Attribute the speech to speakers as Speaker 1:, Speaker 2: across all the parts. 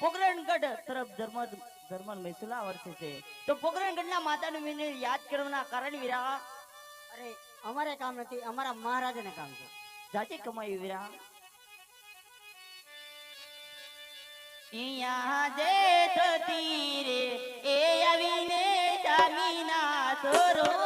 Speaker 1: પોકરણગઢ તરફ German German મહેસૂલા વર્ષે છે. તો પોકરણગઢના માતાને મેને યાદ કરવાના કારણ વીરા
Speaker 2: અરે અમારે કામ નથી અમારા મહારાજ ને કામ છે.
Speaker 1: જાતે કમાયું વીરા જે થતી રે એ આવીને જામીના
Speaker 3: સોરો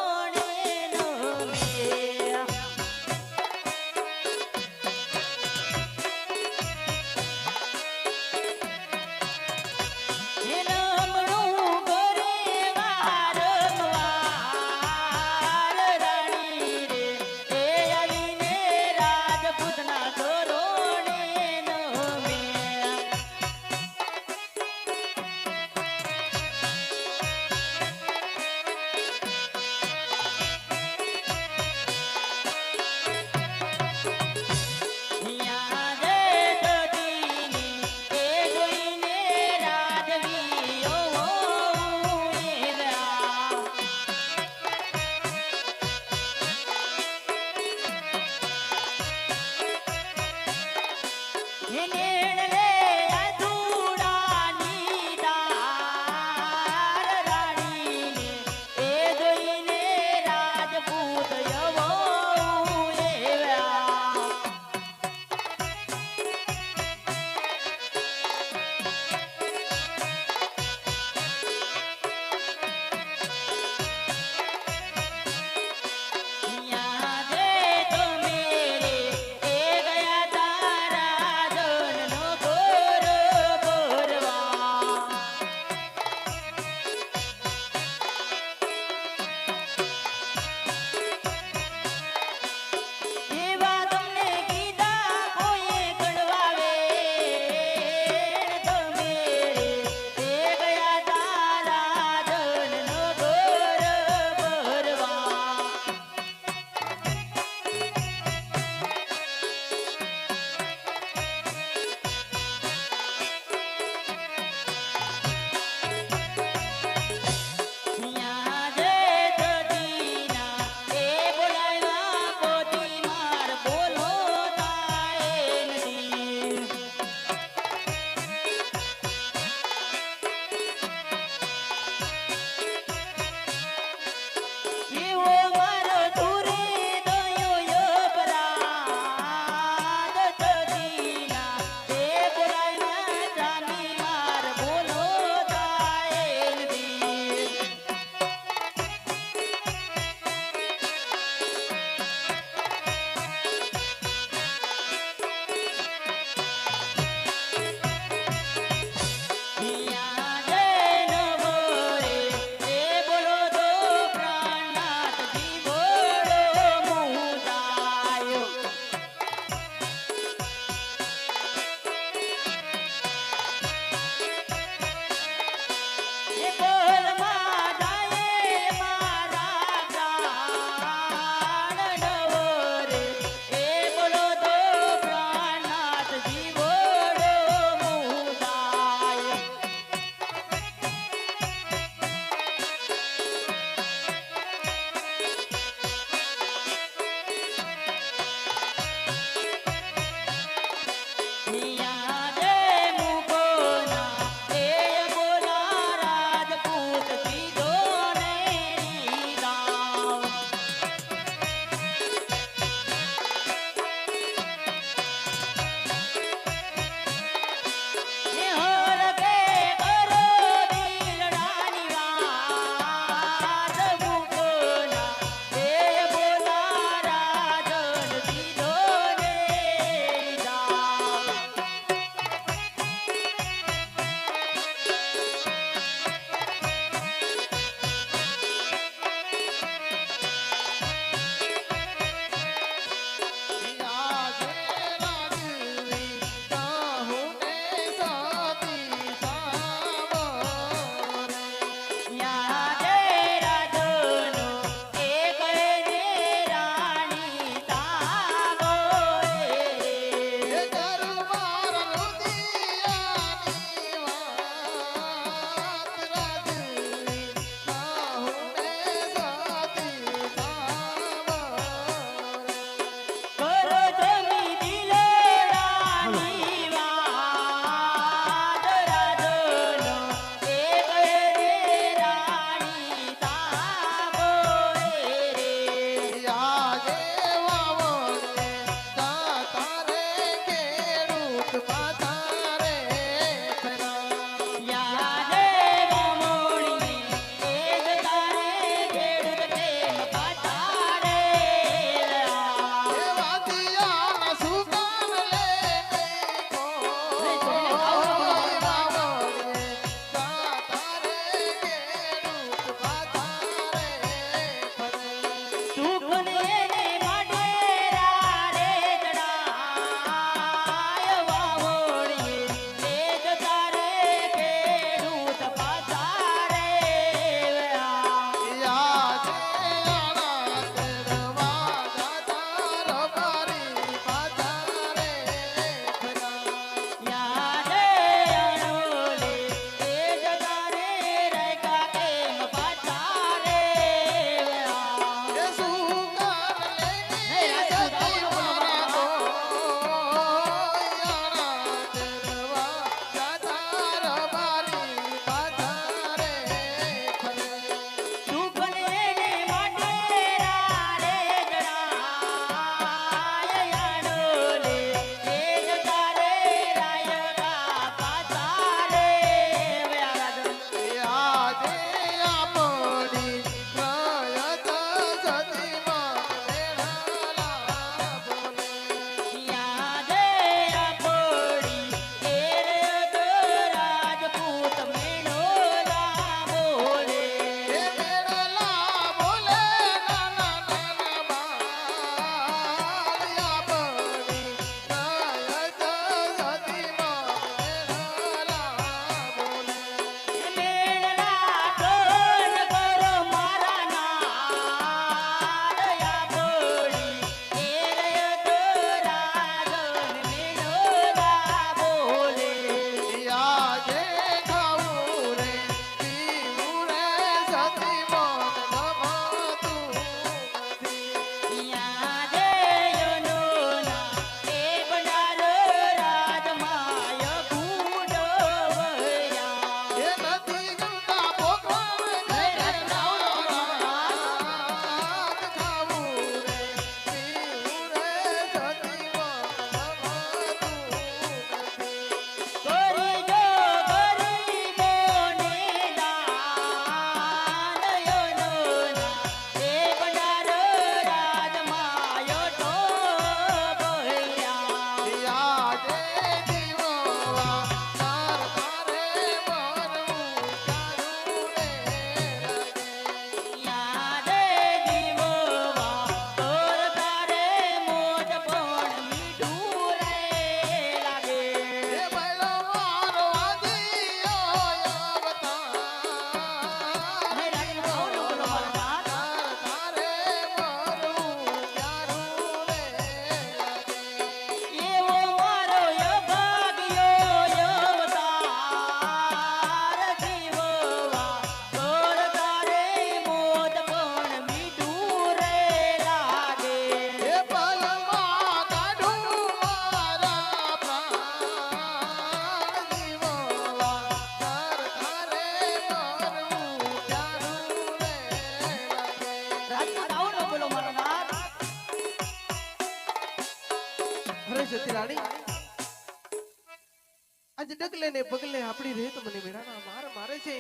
Speaker 3: આજે ડગલે ને પગલે આપણી રેત મને મેળાના માર મારે છે.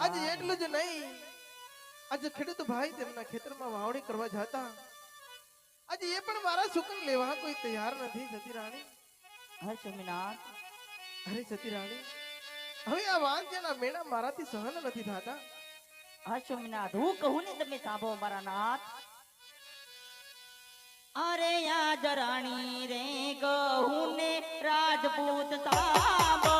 Speaker 3: આજે એટલું જ નહીં. આજે ખેડૂત ભાઈ તેમના ખેતરમાં વાવણી કરવા જતા. આજે એ પણ મારા સુકન લેવા કોઈ તૈયાર નથી સતી રાણી
Speaker 1: હા સ્વામિનાથ
Speaker 3: અરે સતી રાણી હવે આ વાંચ્યાના મેળા મારાથી સહન નથી થતા.
Speaker 1: હા સ્વામિનાથ હું કહું ને તમે સાંભળો મારા નાથ. અરે યાદ રાણી રે કહું ને રાજપૂત સાંભળો.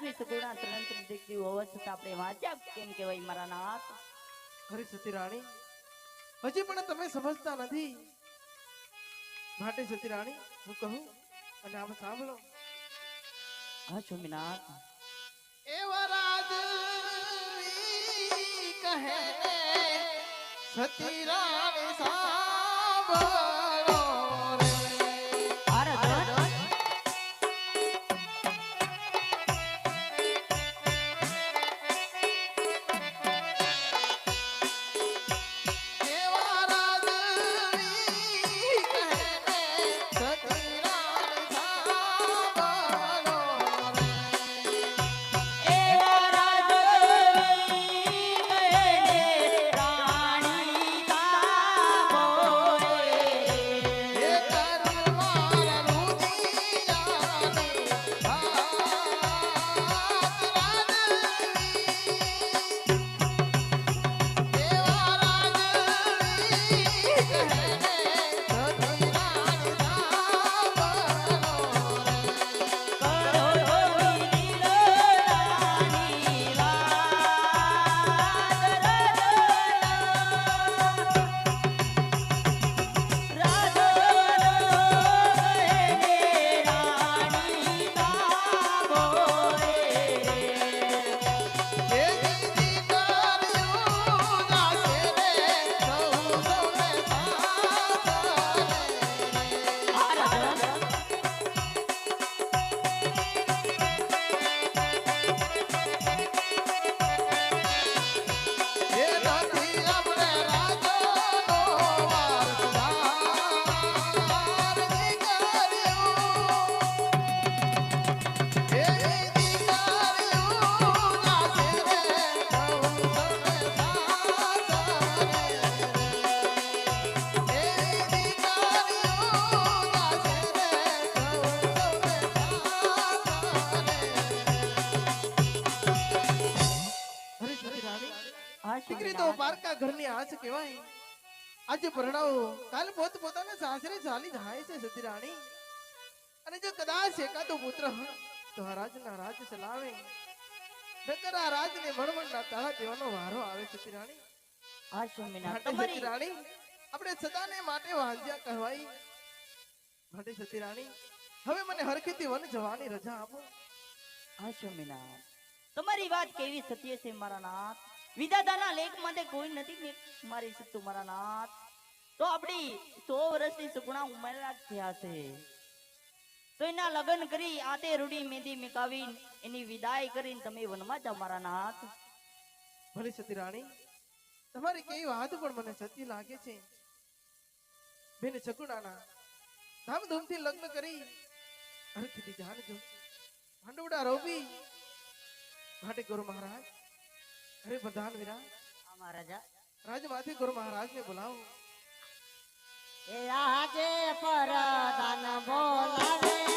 Speaker 1: લક્ષ્મી સગુણા ત્રણ દીકરી હોવા છતાં આપણે વાંચ્યા કેમ કહેવાય મારા નાથ
Speaker 3: ખરી સતી રાણી હજી પણ તમે સમજતા નથી. માટે સતી રાણી હું કહું અને આમ સાંભળો.
Speaker 1: હા સ્વામિનાથ
Speaker 3: એવા રાજ કહે સતી રાણી સાંભળો. આવો પારકા ઘરની આશ કહેવાય. આજે પરણાવો કાલ પોત પોતાના સાસરે ચાલી જાય છે સતીરાણી અને જો કદાચ એકાદો પુત્ર તો રાજના રાજ ચલાવે. નકર આ રાજને મણમણના તાળા દેવાનો વારો આવે
Speaker 1: સતીરાણી આ
Speaker 3: માટે
Speaker 1: તમારી
Speaker 3: રાણી આપણે સદાને માટે વાંજ્યા કહેવાય. માટે સતી રાણી હવે મને હરખીથી વન જવાની રજા આપો.
Speaker 1: હા સ્વામિનાથ તમારી વાત કેવી સત્ય છે મારા નાથ? વિધાતાના લેખ માટે કોઈ નથી મારી શકતું મારા નાથ. તો આપણી સો વર્ષની સુગુણા ઉમેરા થયા છે. તો એના લગ્ન કરી આતે રૂડી મેંદી મેકાવી એની વિદાય કરીને તમે વનમાં જાઓ મારા નાથ.
Speaker 3: ભલે સતી રાણી તમારી કઈ વાત પણ મને સચી લાગે છે. બેન ચકુડાના ધામધૂમથી લગ્ન કરી હરખથી જાણજો. ભાંડવડા રોબી માટે ગુરુ મહારાજ. અરે પ્રધાન વીરા
Speaker 2: મહારાજા.
Speaker 3: રાજમાંથી ગુરુ મહારાજ ને બોલાવો. એ આજે પરદાન બોલાવે.